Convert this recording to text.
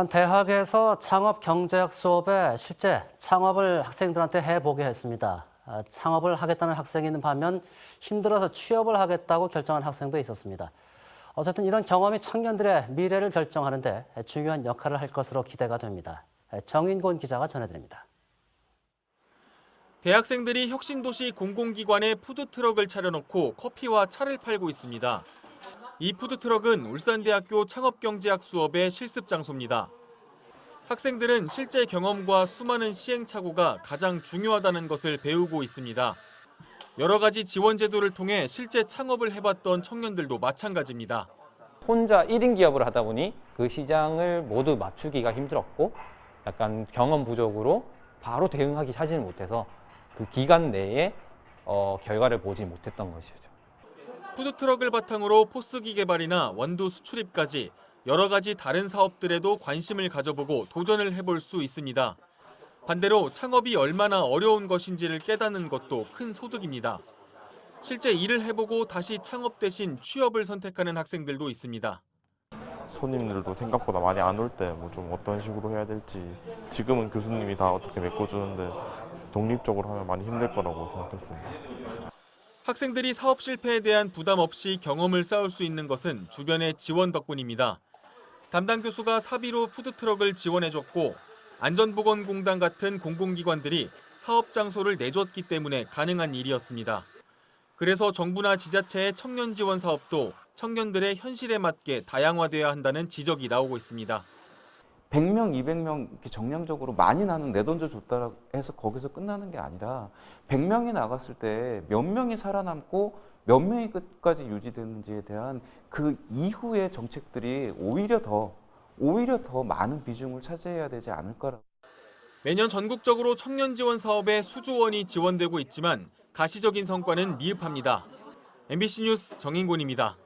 한 대학에서 창업 경제학 수업에 실제 창업을 학생들한테 해보게 했습니다. 아, 창업을 하겠다는 학생이 있는 반면 힘들어서 취업을 하겠다고 결정한 학생도 있었습니다. 어쨌든 이런 경험이 청년들의 미래를 결정하는데 중요한 역할을 할 것으로 기대가 됩니다. 정인곤 기자가 전해드립니다. 대학생들이 혁신도시 공공기관에 푸드트럭을 차려놓고 커피와 차를 팔고 있습니다. 이 푸드트럭은 울산대학교 창업경제학 수업의 실습 장소입니다. 학생들은 실제 경험과 수많은 시행착오가 가장 중요하다는 것을 배우고 있습니다. 여러 가지 지원 제도를 통해 실제 창업을 해봤던 청년들도 마찬가지입니다. 혼자 1인 기업을 하다 보니 그 시장을 모두 맞추기가 힘들었고 약간 경험 부족으로 바로 대응하기 하지는 못해서 그 기간 내에 어, 결과를 보지 못했던 것이죠. 푸드트럭을 바탕으로 포스기 개발이나 원두 수출입까지 여러 가지 다른 사업들에도 관심을 가져보고 도전을 해볼 수 있습니다. 반대로 창업이 얼마나 어려운 것인지를 깨닫는 것도 큰 소득입니다. 실제 일을 해보고 다시 창업 대신 취업을 선택하는 학생들도 있습니다. 손님들도 생각보다 많이 안 올 때 뭐 좀 어떤 식으로 해야 될지 지금은 교수님이 다 어떻게 메꿔주는데 독립적으로 하면 많이 힘들 거라고 생각했습니다. 학생들이 사업 실패에 대한 부담 없이 경험을 쌓을 수 있는 것은 주변의 지원 덕분입니다. 담당 교수가 사비로 푸드트럭을 지원해줬고 안전보건공단 같은 공공기관들이 사업 장소를 내줬기 때문에 가능한 일이었습니다. 그래서 정부나 지자체의 청년 지원 사업도 청년들의 현실에 맞게 다양화돼야 한다는 지적이 나오고 있습니다. 100명, 200명 이렇게 정량적으로 많이 나는 내돈줘 줬다 해서 거기서 끝나는 게 아니라 100명이 나갔을 때 몇 명이 살아남고 몇 명이 끝까지 유지되는지에 대한 그 이후의 정책들이 오히려 더 오히려 더 많은 비중을 차지해야 되지 않을까라고 매년 전국적으로 청년 지원 사업에 수조 원이 지원되고 있지만 가시적인 성과는 미흡합니다. MBC 뉴스 정인곤입니다.